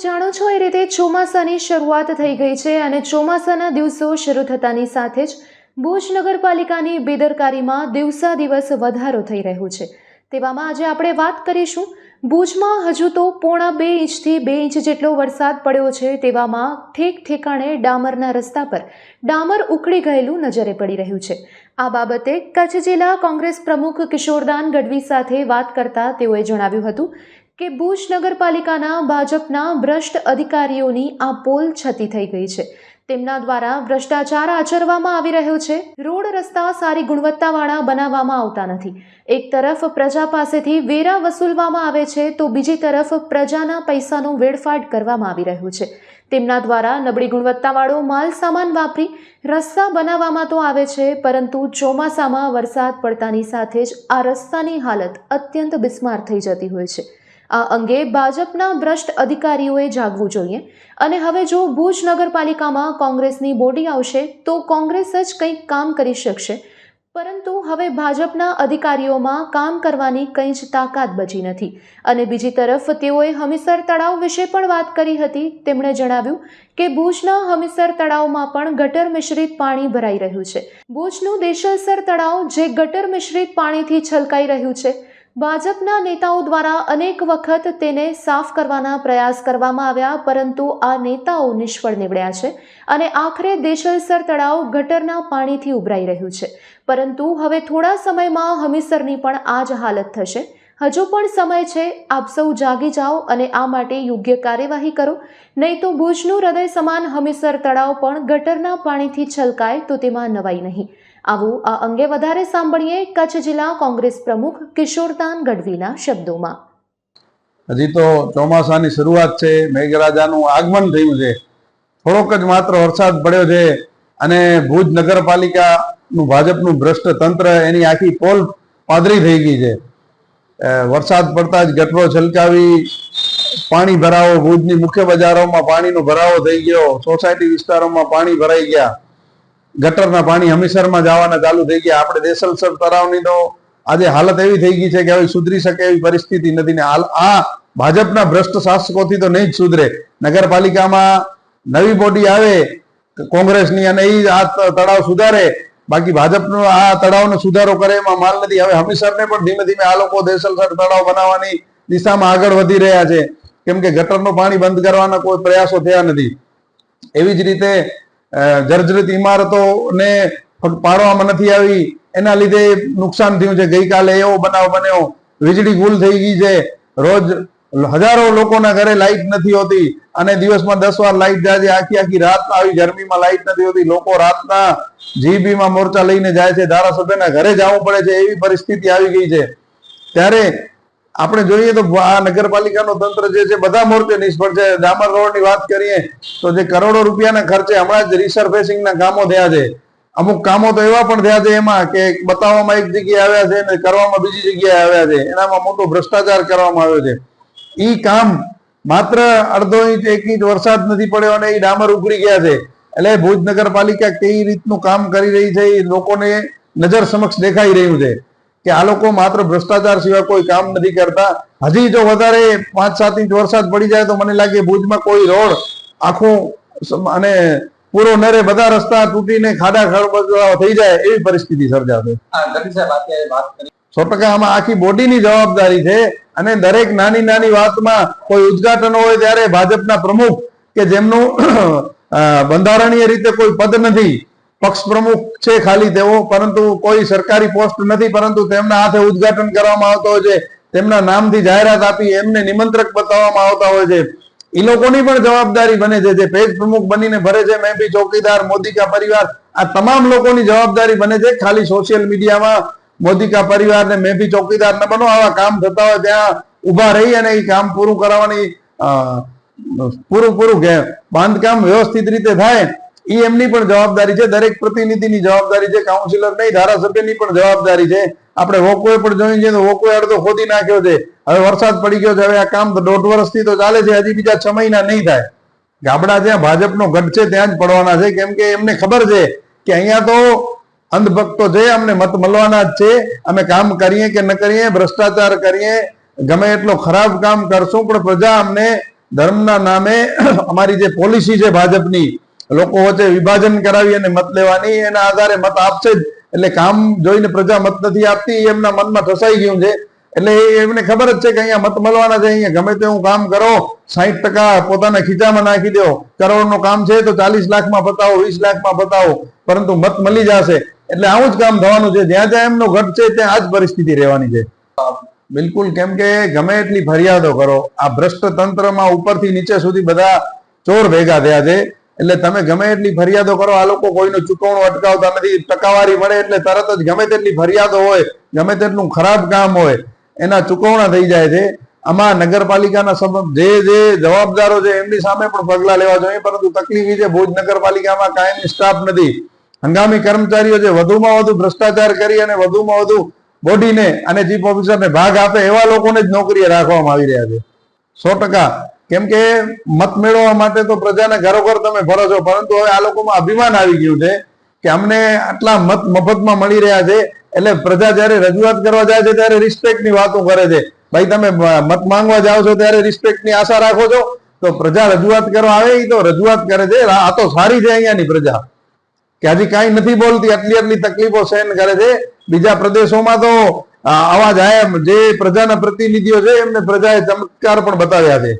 જાણો છો, એ રીતે ચોમાસાની શરૂઆત થઈ ગઈ છે અને ચોમાસાના દિવસો શરૂ થતાની સાથે જ ભુજ નગરપાલિકાની બેદરકારીમાં દિવસા દિવસ વધારો થઈ રહ્યો છે. તેવામાં આજે આપણે વાત કરીશું, ભુજમાં હજુ તો પોણા બે ઇંચથી બે ઇંચ જેટલો વરસાદ પડ્યો છે, તેવામાં ઠેક ઠેકાણે ડામરના રસ્તા પર ડામર ઉકળી ગયેલું નજરે પડી રહ્યું છે. આ બાબતે કચ્છ જિલ્લા કોંગ્રેસ પ્રમુખ કિશોરદાન ગઢવી સાથે વાત કરતા તેઓએ જણાવ્યું હતું કે ભુજ નગરપાલિકાના ભાજપના ભ્રષ્ટ અધિકારીઓની આ પોલ છતી થઈ ગઈ છે. તેમના દ્વારા ભ્રષ્ટાચાર આચરવામાં આવી રહ્યો છે. રોડ રસ્તા સારી ગુણવત્તાવાળા બનાવવામાં આવતા નથી. એક તરફ પ્રજા પાસેથી વેરા વસૂલવામાં આવે છે, તો બીજી તરફ પ્રજાના પૈસાનો વેડફાટ કરવામાં આવી રહ્યું છે. તેમના દ્વારા નબળી ગુણવત્તાવાળો માલ સામાન વાપરી રસ્તા બનાવવામાં તો આવે છે, પરંતુ ચોમાસામાં વરસાદ પડતાની સાથે જ આ રસ્તાની હાલત અત્યંત બિસ્માર થઈ જતી હોય છે. આ અંગે ભાજપના ભ્રષ્ટ અધિકારીઓએ જાગવું જોઈએ. અને હવે જો ભુજ નગરપાલિકામાં કોંગ્રેસની બોડી આવશે, તો કોંગ્રેસ જ કંઈક કામ કરી શકશે. પરંતુ હવે ભાજપના અધિકારીઓમાં કામ કરવાની કંઈ જ તાકાત બચી નથી. અને બીજી તરફ તેઓએ હમીસર તળાવ વિશે પણ વાત કરી હતી. તેમણે જણાવ્યું કે ભુજના હમીસર તળાવમાં પણ ગટર મિશ્રિત પાણી ભરાઈ રહ્યું છે. ભુજનું દેશલસર તળાવ જે ગટર મિશ્રિત પાણીથી છલકાઈ રહ્યું છે. ભાજપના નેતાઓ દ્વારા અનેક વખત તેને સાફ કરવાના પ્રયાસ કરવામાં આવ્યા, પરંતુ આ નેતાઓ નિષ્ફળ નીવડ્યા છે અને આખરે દેશલસર તળાવ ગટરના પાણીથી ઉભરાઈ રહ્યું છે. પરંતુ હવે થોડા સમયમાં હમીસરની પણ આ જ હાલત થશે. હજુ પણ સમય છે, આપ સૌ જાગી જાઓ અને આ માટે યોગ્ય કાર્યવાહી કરો. નહીં તો ભુજનું હૃદય સમાન હમીસર તળાવ પણ ગટરના પાણીથી છલકાય તો તેમાં નવાઈ નહીં. આવું આ અંગે વધારે સાંભળીએ કચ્છ જિલ્લા કોંગ્રેસ પ્રમુખ કિશોરદાન ગઢવીના શબ્દોમાં. હજી તો ચોમાસાની શરૂઆત છે, મેઘરાજાનું આગમન થયું છે. થોડોક જ માત્ર વરસાદ પડ્યો છે અને ભુજ નગરપાલિકાનું ભાજપનું ભ્રષ્ટ તંત્ર એની આખી પોલ પાદરી થઈ ગઈ છે. વરસાદ પડતા જ ગટરો છલકાવી, પાણી ભરાવો, ભુજની મુખ્ય બજારોમાં પાણીનો ભરાવો થઈ ગયો, સોસાયટી વિસ્તારોમાં પાણી ભરાઈ ગયા. ગટરના પાણી હમીસરમાં જવાના ચાલુ થઈ ગયા. આપણે દેસલસર તળાવની તો આજે હાલત એવી થઈ ગઈ છે કે હવે સુધરી શકે એવી પરિસ્થિતિ નથી ને હાલ આ ભાજપના ભ્રષ્ટ શાસકોથી તો નહીં જ સુધરે. નગરપાલિકામાં નવી બોડી આવે, કોંગ્રેસની અને એ આ તળાવ સુધારે. બાકી ભાજપનો આ તળાવનો સુધારો કરે એમાં માલ નથી. હવે હમીસરને પણ ધીમે ધીમે આ લોકો દેસલસર તળાવ બનાવવાની દિશામાં આગળ વધી રહ્યા છે. કેમ કે ગટરનું પાણી બંધ કરવાના કોઈ પ્રયાસો થયા નથી. એવી જ રીતે જર્જરિત ઇમારતોને પાડવામાં નથી આવી. એના લીધે નુકસાન થયું છે. ગઈકાલે એવો બનાવ બન્યો. વીજળી ગુલ થઈ ગઈ છે. રોજ હજારો લોકોના ઘરે લાઈટ નથી હોતી અને દિવસમાં દસ વાર લાઇટ જાય છે આખી આખી રાત આવી. ગરમીમાં લાઇટ નથી હોતી. લોકો રાતના જીબીમાં મોરચા લઈને જાય છે. ધારાસભ્યના ઘરે જવું પડે છે. એવી પરિસ્થિતિ આવી ગઈ છે. ત્યારે આપણે જોઈએ તો આ નગરપાલિકાનું તંત્ર જે છે, બધા મોરચે નિષ્ફળ છે. ડામર રોડની વાત કરીએ તો જે કરોડો રૂપિયાના ખર્ચે હમણાં જ રિસર્ફેસિંગના કામો થયા છે. અમુક કામો તો એવા પણ થયા છે એમાં કે બતાવવામાં એક જગ્યાએ આવ્યા છે ને કરવામાં બીજી જગ્યાએ આવ્યા છે. એનામાં મોટો ભ્રષ્ટાચાર કરવામાં આવ્યો છે. ઈ કામ માત્ર અડધો ઇંચ, એક ઇંચ વરસાદ નથી પડ્યો અને એ ડામર ઉખડી ગયા છે. એટલે ભુજ નગરપાલિકા કઈ રીતનું કામ કરી રહી છે એ લોકોને નજર સમક્ષ દેખાઈ રહ્યું છે. કે આ લોકો માત્ર ભ્રષ્ટાચાર સિવાય કોઈ કામ નથી કરતા. હજી જો વધારે પાંચ સાત ઇંચ વરસાદ પડી જાય તો મને લાગે ભુજમાં કોઈ રોડ આખો અને પૂરો નરે બધા રસ્તા તૂટીને ખાડા ખરબચડા થઈ જાય એવી પરિસ્થિતિ સર્જાશે. સો ટકા આમાં આખી બોડીની જવાબદારી છે અને દરેક નાની નાની વાતમાં કોઈ ઉદઘાટન હોય ત્યારે ભાજપના પ્રમુખ કે જેમનું બંધારણીય રીતે કોઈ પદ નથી પક્ષ પ્રમુખ છે ખાલી તેઓ, પરંતુ કોઈ સરકારી પોસ્ટ નથી, પરંતુ તેમના હાથે ઉદઘાટન કરવામાં આવતો હોય છે. તેમના નામથી જાહેરાત આપી, એમને નિમંત્રક બતાવવામાં આવતા હોય છે. એ લોકોની પણ જવાબદારી બને છે. જે પેજ પ્રમુખ બનીને ભરે છે, મેં બી ચોકીદાર મોદી કા પરિવાર, આ તમામ લોકોની જવાબદારી બને છે. ખાલી સોશિયલ મીડિયામાં મોદી કા પરિવાર ને મેં બી ચોકીદાર ન બનો, આવા કામ થતા હોય ત્યાં ઊભા રહી અને એ કામ પૂરું કરાવવાની પૂરું પૂરું બાંધકામ વ્યવસ્થિત રીતે થાય. એ એમની પણ જવાબદારી છે. દરેક પ્રતિનિધિની જવાબદારી છે. કાઉન્સિલર નહીં, ધારાસભ્યની પણ જવાબદારી છે. આપણે વોકોએ પણ જોઈ છે વોકોએ અડધો ખોદી નાખ્યો છે. હવે વરસાદ પડી ગયો છે. હવે આ કામ દોઢ વર્ષથી તો ચાલે છે. હજી બીજા છ મહિના નહીં થાય. ગાબડા જ્યાં ભાજપનો ગઢ છે, ત્યાં જ પડવાના છે. કેમ કે એમને ખબર છે કે અહીંયા તો અંધભક્તો છે, અમને મત મળવાના જ છે. અમે કામ કરીએ કે ન કરીએ, ભ્રષ્ટાચાર કરીએ, ગમે એટલો ખરાબ કામ કરશું, પણ પ્રજા અમને ધર્મના નામે અમારી જે પોલિસી છે ભાજપની લોકો વચ્ચે વિભાજન કરાવી અને મત લેવાની, એના આધારે મત આપશે જ. એટલે કામ જોઈને પ્રજા મત નથી આપતી એમના મનમાં ઠસાઈ ગયું છે. એટલે એમને ખબર જ છે કે અહીંયા મત મળવાના છે, અહીંયા ગમે તેવું કામ કરો, સાહીઠ ટકા પોતાના ખીચામાં નાખી દો. કરોડનું કામ છે તો ચાલીસ લાખમાં બતાવો વીસ લાખમાં બતાવો પરંતુ મત મળી જશે. એટલે આવું જ કામ થવાનું છે. જ્યાં જ્યાં એમનો ઘટ છે, ત્યાં આ જ પરિસ્થિતિ રહેવાની છે. બિલકુલ, કેમ કે ગમે એટલી ફરિયાદો કરો, આ ભ્રષ્ટ તંત્રમાં ઉપરથી નીચે સુધી બધા ચોર ભેગા થયા છે. એટલે તમે ગમે એટલી ફરિયાદો કરો, આ લોકો કોઈનું ચૂકવણું અટકાવતા નથી, ટકાવારી મળે એટલે તરત જ ગમે તેટલી ફરિયાદો હોય, ગમે તેટલું ખરાબ કામ હોય, એના ચૂકવણા થઈ જાય છે. આમાં નગરપાલિકાના જે જે જવાબદારો છે, એમની સામે પણ પગલા લેવા જોઈએ, પરંતુ તકલીફ છે, ભુજ નગરપાલિકામાં કાયમી સ્ટાફ નથી. હંગામી કર્મચારીઓ છે વધુમાં વધુ ભ્રષ્ટાચાર કરી અને વધુમાં વધુ બોડીને અને ચીફ ઓફિસરને ભાગ આપે એવા લોકોને જ નોકરીએ રાખવામાં આવી રહ્યા છે. સો ટકા કેમ કે મત મેળવવા માટે તો પ્રજાને ઘરોઘર તમે ભરો છો, પરંતુ હવે આ લોકોમાં અભિમાન આવી ગયું છે કે અમને આટલા મત મફતમાં મળી રહ્યા છે, એટલે પ્રજા જ્યારે રજૂઆત કરવા જાય છે ત્યારે રિસ્પેક્ટની વાતો કરે છે. ભાઈ, તમે મત માંગવા જાઓ છો ત્યારે રિસ્પેક્ટની આશા રાખો છો? તો પ્રજા રજૂઆત કરવા આવે એ તો રજૂઆત કરે છે, આ તો સારી છે અહીંયાની પ્રજા. કે હજી કાંઈ નથી બોલતી, આટલી આટલી તકલીફો સહન કરે છે. બીજા પ્રદેશોમાં તો આવા જાય જે પ્રજાના પ્રતિનિધિઓ છે એમને પ્રજાએ ચમત્કાર પણ બતાવ્યા છે.